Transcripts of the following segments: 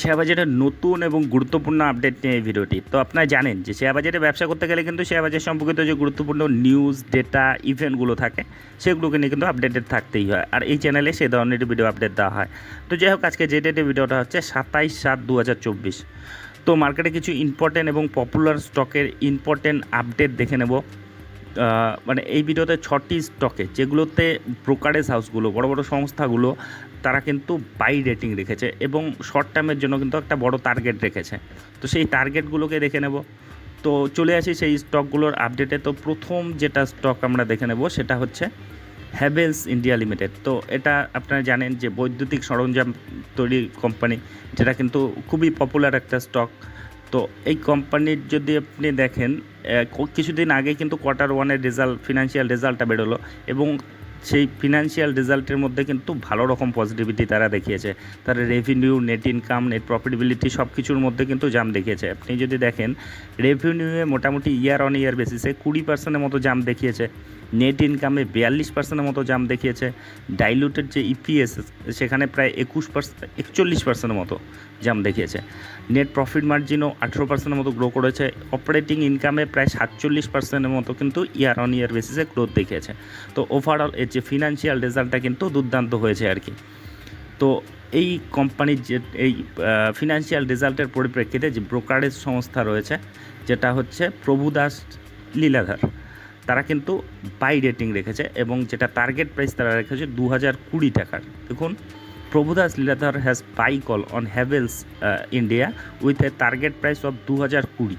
Share বাজারের নতুন এবং গুরুত্বপূর্ণ আপডেট নিয়ে এই ভিডিওটি। তো আপনারা জানেন যে শেয়ার বাজারে ব্যবসা করতে গেলে কিন্তু শেয়ার বাজার সম্পর্কিত যে গুরুত্বপূর্ণ নিউজ ডেটা ইভেন্টগুলো থাকে, সেগুলোকে নিয়ে কিন্তু আপডেটেড থাকতেই হয়। আর এই চ্যানেলে সেই ধরনের ভিডিও আপডেট দেওয়া হয়। তো যাই হোক, আজকে যে ডেটের ভিডিওটা হচ্ছে সাতাইশ সাত দু তো মার্কেটে কিছু ইম্পর্টেন্ট এবং পপুলার স্টকের ইম্পর্টেন্ট আপডেট দেখে নেব। মানে এই ভিডিওতে ছটি স্টকে যেগুলোতে ব্রোকারেজ হাউসগুলো বড় বড় সংস্থাগুলো তারা কিন্তু বাই রেটিং রেখেছে এবং শর্ট টার্মের জন্য কিন্তু একটা বড় টার্গেট রেখেছে। তো সেই টার্গেটগুলোকে দেখে নেব। তো চলে আসি সেই স্টকগুলোর আপডেটে তো প্রথম যেটা স্টক আমরা দেখে নেব সেটা হচ্ছে হ্যাভেলস ইন্ডিয়া লিমিটেড তো এটা আপনারা জানেন যে বৈদ্যুতিক সরঞ্জাম তৈরি কোম্পানি যেটা কিন্তু খুবই পপুলার একটা স্টক তো এই কোম্পানির যদি আপনি দেখেন কিছুদিন আগে কিন্তু কোয়ার্টার ওয়ানের রেজাল্ট ফিনান্সিয়াল রেজাল্টটা বেরোলো এবং সেই ফিনান্সিয়াল রেজাল্টের মধ্যে কিন্তু ভালো রকম পজিটিভিটি তারা দেখিয়েছে। তার revenue net income net profitability সব কিছুর মধ্যে কিন্তু জাম দেখিয়েছে। আপনি যদি দেখেন রেভিনিউয়ে মোটামুটি ইয়ার অন ইয়ার বেসিসে কুড়ি পার্সেন্টের মতো জাম দেখিয়েছে। নেট ইনকামে বিয়াল্লিশ পার্সেন্টের মতো জাম দেখিয়েছে। ডাইলুটেড যে ইপিএস সেখানে প্রায় একুশ পার্সেন্ট একচল্লিশ পার্সেন্টের মতো জাম দেখিয়েছে। নেট প্রফিট মার্জিনও আঠেরো পার্সেন্টের মতো গ্রো করেছে। অপারেটিং ইনকামে প্রায় সাতচল্লিশ পার্সেন্টের মতো কিন্তু ইয়ার অন ইয়ার বেসিসে গ্রোথ দেখিয়েছে। তো ওভারঅল এর যে ফিনান্সিয়াল রেজাল্টটা কিন্তু দুর্দান্ত হয়েছে আর কি। তো এই কোম্পানির যে, এই ফিনান্সিয়াল রেজাল্টের পরিপ্রেক্ষিতে যে ব্রোকারেজ সংস্থা রয়েছে, যেটা হচ্ছে প্রভুদাস লীলাধার। তারা কিন্তু বাই রেটিং রেখেছে এবং যেটা টার্গেট প্রাইস তারা রেখেছে দু হাজার কুড়ি টাকার। দেখুন, Prabhudas Lilladher has buy call on Havells India with a target price of দু হাজার কুড়ি।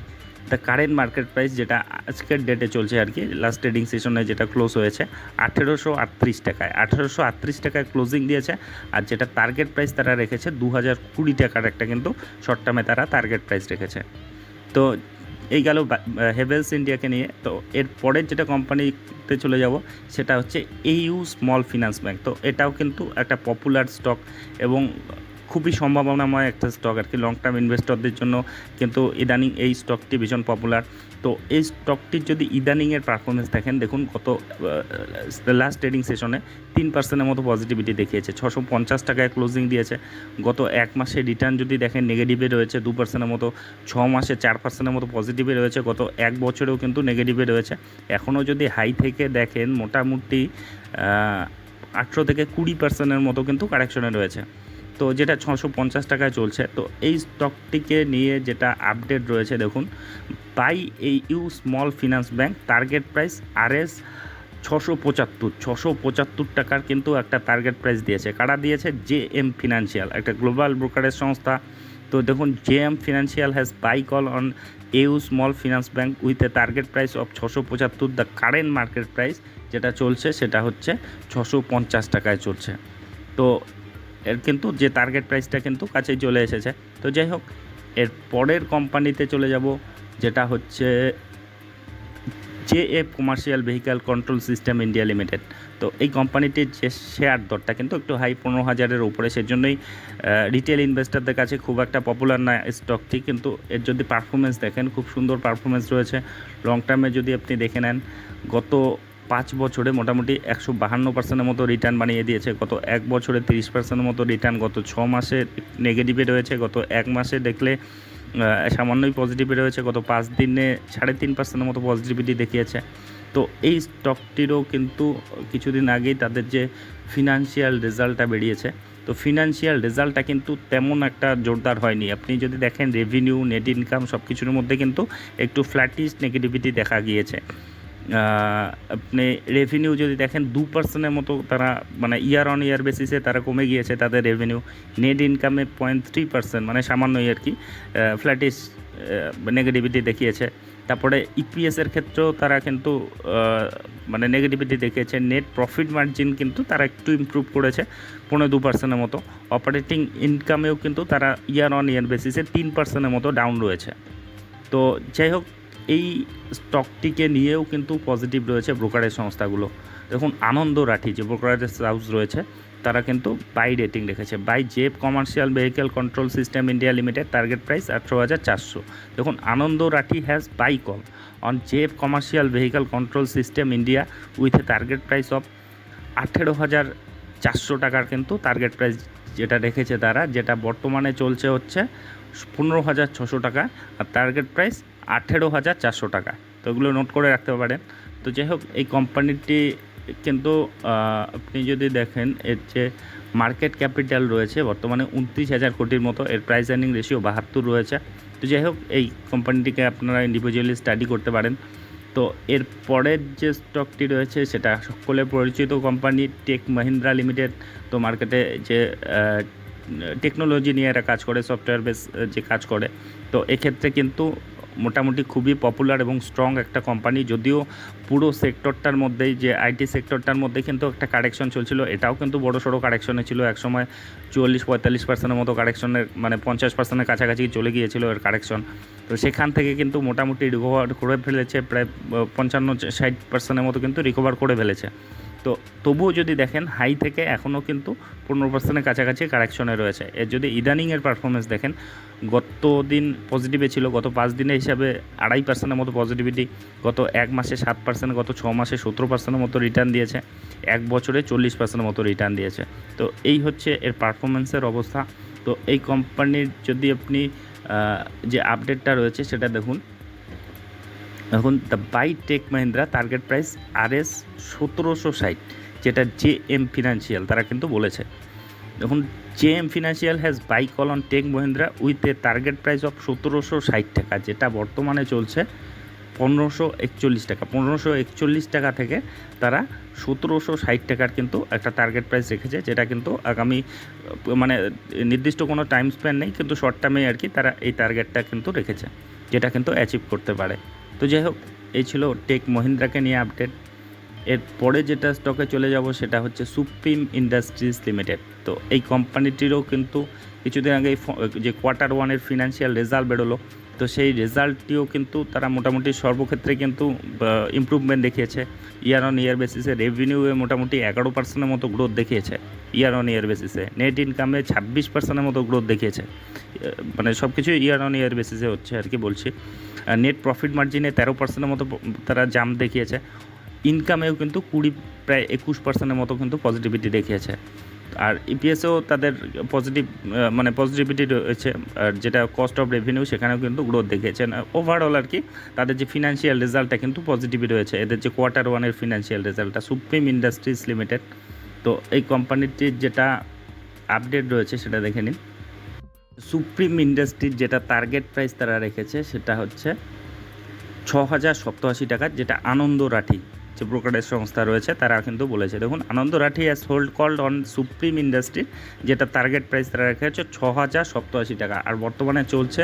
দ্য কারেন্ট মার্কেট প্রাইস যেটা আজকের ডেটে চলছে আর কি লাস্ট ট্রেডিং সেশনে যেটা ক্লোজ হয়েছে, আঠেরোশো আটত্রিশ টাকায়। আঠেরোশো আটত্রিশ টাকায় ক্লোজিং দিয়েছে আর যেটা টার্গেট প্রাইস তারা রেখেছে দু হাজার কুড়ি টাকার একটা কিন্তু শর্ট টার্মে তারা টার্গেট প্রাইস রেখেছে। তো এই গেল হেভেলস ইন্ডিয়াকে নিয়ে। তো এর পরের যেটা কোম্পানিতে চলে যাব, সেটা হচ্ছে এইউ স্মল ফিনান্স ব্যাংক তো এটাও কিন্তু একটা পপুলার স্টক এবং খুবই সম্ভাবনাময় একটা স্টক আর কি লং টার্ম ইনভেস্টরদের জন্য কিন্তু ইদানিং এই স্টকটি ভীষণ পপুলার তো এই স্টকটির যদি ইদানিংয়ের পারফরমেন্স দেখেন, দেখুন গত লাস্ট ট্রেডিং সেশনে তিন পার্সেন্টের মতো পজিটিভিটি দেখিয়েছে, ছশো পঞ্চাশ টাকায় ক্লোজিং দিয়েছে। গত এক মাসে রিটার্ন যদি দেখেন নেগেটিভে রয়েছে দু পার্সেন্টের মতো ছ মাসে চার পার্সেন্টের মতো পজিটিভে রয়েছে, গত এক বছরেও কিন্তু নেগেটিভে রয়েছে। এখনও যদি হাই থেকে দেখেন, মোটামুটি আঠেরো থেকে কুড়ি পার্সেন্টের মতো কিন্তু কারেকশনে রয়েছে। তো যেটা ছশো পঞ্চাশ টাকায় চলছে, তো এই স্টকটিকে নিয়ে যেটা আপডেট রয়েছে দেখুন buy A U small finance bank target price R S ছশো পঁচাত্তর ছশো পঁচাত্তর টাকার কিন্তু একটা টার্গেট প্রাইস দিয়েছে। কারা দিয়েছে? জে এম ফিনান্সিয়াল একটা গ্লোবাল ব্রোকারেজ সংস্থা। তো দেখুন J M financial has buy call on AU small finance bank with a target price of ছশো পঁচাত্তর দ্য কারেন্ট মার্কেট প্রাইস যেটা চলছে সেটা হচ্ছে ছশো পঞ্চাশ টাকায় চলছে। তো এর কিন্তু যে টার্গেট প্রাইসটা কিন্তু কাছেই চলে এসেছে। তো যাই হোক, এর পরের কোম্পানিতে চলে যাব, যেটা হচ্ছে J F commercial vehicle control system India limited তো এই কোম্পানিটির যে শেয়ার দরটা কিন্তু একটু হাই পনেরো হাজারের উপরে, সেজন্যই রিটেল ইনভেস্টরদের কাছে খুব একটা পপুলার না স্টকটি কিন্তু এর যদি পারফরমেন্স দেখেন, খুব সুন্দর পারফরমেন্স রয়েছে। লং টার্মে যদি আপনি দেখে নেন, গত পাঁচ বছরে মোটামুটি একশো বাহান্ন পার্সেন্টের মতো রিটার্ন বানিয়ে দিয়েছে। গত এক বছরে তিরিশ পার্সেন্টের মতো রিটার্ন গত ছ মাসে নেগেটিভে রয়েছে, গত এক মাসে দেখলে সামান্যই পজিটিভে রয়েছে, গত পাঁচ দিনে সাড়ে তিন পার্সেন্টের মতো পজিটিভিটি দেখিয়েছে। তো এই স্টকটিরও কিন্তু কিছুদিন আগেই তাদের যে ফিনান্সিয়াল রেজাল্টটা বেরিয়েছে, তো ফিনান্সিয়াল রেজাল্টটা কিন্তু তেমন একটা জোরদার হয়নি। আপনি যদি দেখেন রেভিনিউ নেট ইনকাম সব কিছুর মধ্যে কিন্তু একটু ফ্ল্যাটিস নেগেটিভিটি দেখা গিয়েছে। আপনি রেভিনিউ যদি দেখেন, দু পার্সেন্টের মতো তারা মানে ইয়ার অন ইয়ার বেসিসে তারা কমে গিয়েছে তাদের রেভিনিউ নেট ইনকামে পয়েন্ট থ্রি পার্সেন্ট মানে সামান্যই আর কি ফ্ল্যাটিস নেগেটিভিটি দেখিয়েছে। তারপরে ইপিএসের ক্ষেত্রেও তারা কিন্তু মানে নেগেটিভিটি দেখিয়েছে। নেট প্রফিট মার্জিন কিন্তু তারা একটু ইমপ্রুভ করেছে, পনেরো দু পার্সেন্টের মতো। অপারেটিং ইনকামেও কিন্তু তারা ইয়ার অন ইয়ার বেসিসে তিন পার্সেন্টের মতো ডাউন রয়েছে। তো যাই হোক এই স্টকটিকে নিয়েও কিন্তু পজিটিভ রয়েছে ব্রোকারেজ সংস্থাগুলো। দেখুন, আনন্দ রাঠি যে ব্রোকারেজ হাউস রয়েছে, তারা কিন্তু বাই রেটিং রেখেছে। Buy জেপ commercial vehicle control system India limited target price আঠেরো হাজার চারশো। দেখুন, Anand Rathi has buy call on জেপ commercial vehicle control system India with a target price of আঠেরো হাজার চারশো টাকার কিন্তু টার্গেট প্রাইস যেটা রেখেছে তারা, যেটা বর্তমানে চলছে হচ্ছে পনেরো হাজার ছশো টাকা। আর টার্গেট প্রাইস আঠেরো হাজার চারশো টাকা। তো এগুলো নোট করে রাখতে পারেন। তো যাই হোক, এই কোম্পানিটি কিন্তু আপনি যদি দেখেন, এর যে মার্কেট ক্যাপিটাল রয়েছে, বর্তমানে উনত্রিশ হাজার কোটির মতো, এর প্রাইস আর্নিং রেশিও বাহাত্তর রয়েছে। তো যাই হোক, এই কোম্পানিটিকে আপনারা ইন্ডিভিজুয়ালি স্টাডি করতে পারেন। তো এর পরের যে স্টকটি রয়েছে, সেটা সকলে পরিচিত কোম্পানি টেক মহিন্দ্রা লিমিটেড তো মার্কেটে যে টেকনোলজি নিয়ে এরা কাজ করে সফটওয়্যার বেস যে কাজ করে। তো এক্ষেত্রে কিন্তু মোটামুটি খুবই পপুলার এবং স্ট্রং একটা কোম্পানি যদিও পুরো সেক্টরটার মধ্যেই যে আইটি সেক্টরটার মধ্যে কিন্তু একটা কারেকশন চলছিল। এটাও কিন্তু বড় সড়ো কারেকশনে ছিল। একসময় চুয়াল্লিশ, পঁয়তাল্লিশ পার্সেন্টের মতো কারেকশনের মানে পঞ্চাশ পার্সেন্টের কাছাকাছি চলে গিয়েছিল এর কারেকশন তো সেখান থেকে কিন্তু মোটামুটি রিকভার করে ফেলেছে। প্রায় পঞ্চান্ন, ষাট পার্সেন্টের মতো কিন্তু রিকভার করে ফেলেছে। তো তবুও যদি দেখেন হাই থেকে এখনও কিন্তু পনেরো পার্সেন্টের কাছাকাছি কারেকশনে রয়েছে। এর যদি ইদানিংয়ের পারফরমেন্স দেখেন, গত দিন পজিটিভে ছিল, গত পাঁচ দিনে হিসাবে আড়াই পার্সেন্টের মতো পজিটিভিটি গত এক মাসে সাত পার্সেন্ট গত ছ মাসে সতেরো পার্সেন্টের মতো রিটার্ন দিয়েছে, এক বছরে চল্লিশ পার্সেন্টের মতো রিটার্ন দিয়েছে। তো এই হচ্ছে এর পারফরমেন্সের অবস্থা। তো এই কোম্পানির যদি আপনি যে আপডেটটা রয়েছে, সেটা দেখুন। এখন the buy Tech Mahindra target price R S সতেরোশো ষাট, যেটা জে এম ফিনান্সিয়াল তারা কিন্তু বলেছে। দেখুন J M financial has buy call on Tech Mahindra with a target price of সতেরোশো ষাট টাকা, যেটা বর্তমানে চলছে পনেরোশো একচল্লিশ টাকা। পনেরোশো একচল্লিশ টাকা থেকে তারা সতেরোশো ষাট টাকার কিন্তু একটা টার্গেট প্রাইস রেখেছে, যেটা কিন্তু আগামী মানে নির্দিষ্ট কোনো টাইম স্প্যান নেই, কিন্তু শর্ট টার্মে আর কি তারা এই টার্গেটটা কিন্তু রেখেছে, যেটা কিন্তু অ্যাচিভ করতে পারে। তো যাই হোক, এই ছিল টেক মহিন্দ্রাকে নিয়ে আপডেট এর পরে যেটা স্টকে চলে যাব সেটা হচ্ছে সুপ্রিম ইন্ডাস্ট্রিজ লিমিটেড তো এই কোম্পানিটিরও কিন্তু কিছুদিন আগে যে কোয়ার্টার ওয়ানের ফিনান্সিয়াল রেজাল্ট বেরোলো। তো সেই রেজাল্টটিও কিন্তু তারা মোটামুটি সর্বক্ষেত্রে কিন্তু ইমপ্রুভমেন্ট দেখিয়েছে। ইয়ার অন ইয়ার বেসিসে রেভিনিউয়ে মোটামুটি এগারো পার্সেন্টের মতো গ্রোথ দেখিয়েছে। ইয়ার অন ইয়ার বেসিসে নেট ইনকামে ছাব্বিশ পার্সেন্টের মতো গ্রোথ দেখিয়েছে। মানে সব কিছু ইয়ার অন ইয়ার বেসিসে হচ্ছে আর কি বলছি নেট প্রফিট মার্জিনে তেরো পার্সেন্টের মতো তারা জাম্প দেখিয়েছে। ইনকামেও কিন্তু কুড়ি, প্রায় একুশ পার্সেন্টের মতো কিন্তু পজিটিভিটি দেখিয়েছে। আর ইপিএসেও তাদের পজিটিভ মানে পজিটিভিটি রয়েছে। আর যেটা কস্ট অফ রেভিনিউ সেখানেও কিন্তু গ্রোথ দেখিয়েছে। ওভারঅল আর কি তাদের যে ফিনান্সিয়াল রেজাল্টটা কিন্তু পজিটিভই রয়েছে। এদের যে কোয়ার্টার ওয়ানের ফিনান্সিয়াল রেজাল্টটা সুপ্রিম ইন্ডাস্ট্রিজ লিমিটেড তো এই কোম্পানিটির যেটা আপডেট রয়েছে সেটা দেখে নিন। সুপ্রিম ইন্ডাস্ট্রির যেটা টার্গেট প্রাইস তারা রেখেছে, সেটা হচ্ছে ছ হাজার সপ্তাশি টাকা, যেটা আনন্দ রাঠি যে ব্রোকারেজ সংস্থা রয়েছে, তারা কিন্তু বলেছে। দেখুন, Anand Rathi as hold call on supreme industry, যেটা টার্গেট প্রাইস তারা রেখে হচ্ছে ছ হাজার সপ্তাশি টাকা, আর বর্তমানে চলছে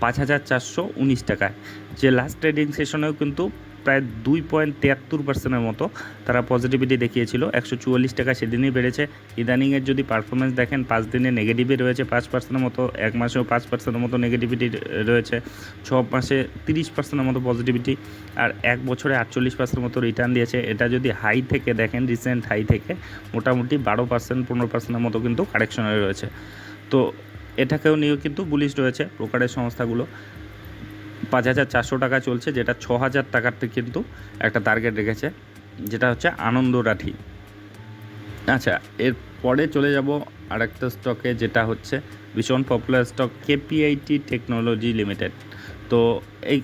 পাঁচ হাজার চারশো উনিশ টাকায়। যে লাস্ট ট্রেডিং সেশনেও কিন্তু প্রায় দুই পয়েন্ট তিয়াত্তর পার্সেন্টের মতো তারা পজিটিভিটি দেখিয়েছিল। একশো চুয়াল্লিশ টাকা সেদিনই বেড়েছে। ইদানিংয়ের যদি পারফরমেন্স দেখেন, পাঁচ দিনে নেগেটিভে রয়েছে পাঁচ পার্সেন্টের মতো, এক মাসেও পাঁচ পার্সেন্টের মতো নেগেটিভিটি রয়েছে। ছ মাসে তিরিশ পার্সেন্টের মতো পজিটিভিটি আর এক বছরে আটচল্লিশ পার্সেন্ট মতো রিটার্ন দিয়েছে। এটা যদি হাই থেকে দেখেন রিসেন্ট হাই থেকে, মোটামুটি বারো পার্সেন্ট পনেরো পার্সেন্টের মতো কিন্তু কারেকশনে রয়েছে। তো এটাকেও নিয়েও কিন্তু বুলিশ রয়েছে ব্রোকারেজ সংস্থাগুলো। পাঁচ হাজার চারশো টাকা চলছে, যেটা ছ হাজার টাকাতে কিন্তু একটা টার্গেট রেখেছে, যেটা হচ্ছে আনন্দ রাঠি আচ্ছা এর পরে চলে যাব আরেকটা স্টকে যেটা হচ্ছে ভীষণ popular stock KPIT technology limited তো এই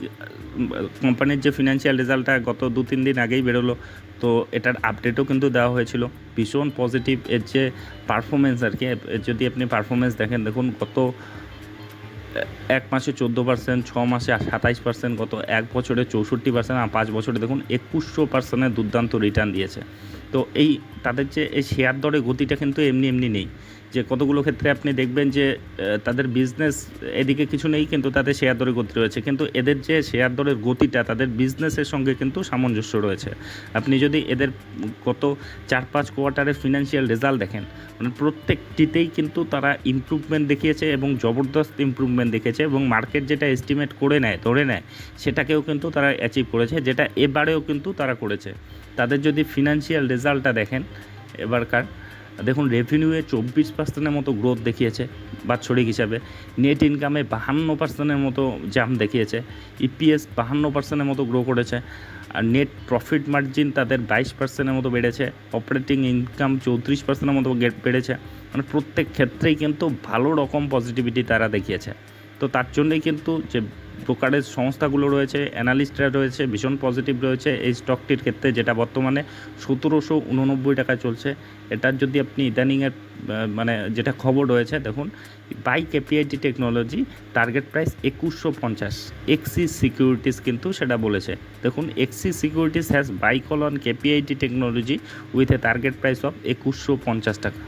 কোম্পানির যে ফিনান্সিয়াল রেজাল্টটা গত দু তিন দিন আগেই বেরোলো, তো এটার আপডেটও কিন্তু দেওয়া হয়েছিল। ভীষণ পজিটিভ এর যে পারফরমেন্স আর কি যদি আপনি পারফরমেন্স দেখেন, দেখুন কত এক মাসে চোদ্দ পার্সেন্ট, ছ মাসে সাতাইশ পার্সেন্ট, গত এক বছরে চৌষট্টি পার্সেন্ট, আর পাঁচ বছরে দেখুন একুশশো পার্সেন্টের দুর্দান্ত রিটার্ন দিয়েছে। তো এই তাদের যে এই শেয়ার দরে গতিটা কিন্তু এমনি এমনি নেই। যে কতগুলো ক্ষেত্রে আপনি দেখবেন যে তাদের বিজনেস এদিকে কিছু নেই, কিন্তু তাদের শেয়ার দরে গতি রয়েছে। কিন্তু এদের যে শেয়ার দরের গতিটা, তাদের বিজনেসের সঙ্গে কিন্তু সামঞ্জস্য রয়েছে। আপনি যদি এদের গত চার পাঁচ কোয়ার্টারের ফিনান্সিয়াল রেজাল্ট দেখেন মানে প্রত্যেকটিতেই কিন্তু তারা ইমপ্রুভমেন্ট দেখিয়েছে এবং জবরদস্ত ইমপ্রুভমেন্ট দেখিয়েছে এবং মার্কেট যেটা এস্টিমেট করে নেয়, ধরে নেয়, সেটাকেও কিন্তু তারা অ্যাচিভ করেছে, যেটা এবারেও কিন্তু তারা করেছে। তাদের যদি ফিনান্সিয়াল রেজাল্টটা দেখেন, এবারকার, দেখুন রেভিনিউয়ে চব্বিশ পার্সেন্টের মতো গ্রোথ দেখিয়েছে, বাৎসরিক হিসাবে। নেট ইনকামে বাহান্ন পার্সেন্টের মতো জাম দেখিয়েছে ইপিএস বাহান্ন পার্সেন্টের মতো গ্রো করেছে, আর নেট প্রফিট মার্জিন তাদের বাইশ পার্সেন্টের মতো বেড়েছে অপারেটিং ইনকাম চৌত্রিশ পার্সেন্টের মতো বেড়েছে। মানে প্রত্যেক ক্ষেত্রেই কিন্তু ভালো রকম পজিটিভিটি তারা দেখিয়েছে। তো তার জন্যই কিন্তু যে ব্রোকারেজ সংস্থাগুলো রয়েছে অ্যানালিস্টরা রয়েছে, ভীষণ পজিটিভ রয়েছে, এই স্টকটির ক্ষেত্রে যেটা বর্তমানে সতেরোশো উননব্বই টাকা চলছে। এটার যদি আপনি ইদানিংয়ের মানে যেটা খবর রয়েছে, দেখুন by KPIT technology target price একুশশো পঞ্চাশ। এক্সি সিকিউরিটিস কিন্তু সেটা বলেছে। দেখুন Axis securities has buy call on KPIT technology with a target price of একুশশো পঞ্চাশ টাকা।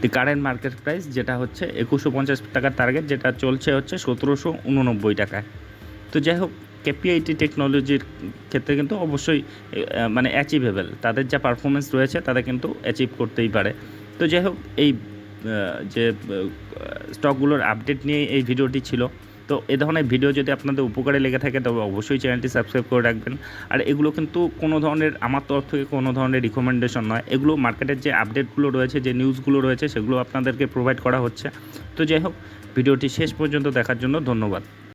দি কারেন্ট মার্কেট প্রাইস যেটা হচ্ছে একুশশো পঞ্চাশ টাকার টার্গেট যেটা চলছে হচ্ছে সতেরোশো উননব্বই টাকায়। তো যাই হোক কেপিআইটি টেকনোলজির ক্ষেত্রে কিন্তু অবশ্যই মানে অ্যাচিভেবল তাদের যা পারফরমেন্স রয়েছে তাদের কিন্তু অ্যাচিভ করতেই পারে। তো যাই হোক, এই যে স্টকগুলোর আপডেট নিয়ে এই ভিডিওটি ছিল। তো এ ধরনের ভিডিও যদি আপনাদের উপকারে লেগে থাকে, তবে অবশ্যই চ্যানেলটি সাবস্ক্রাইব করে রাখবেন। আর এগুলো কিন্তু কোনো ধরনের, আমার তরফ থেকে কোনো ধরনের রিকমেন্ডেশন নয়। এগুলো মার্কেটের যে আপডেটগুলো রয়েছে, যে নিউজগুলো রয়েছে, সেগুলো আপনাদেরকে প্রোভাইড করা হচ্ছে। তো যাই হোক ভিডিওটি শেষ পর্যন্ত দেখার জন্য ধন্যবাদ।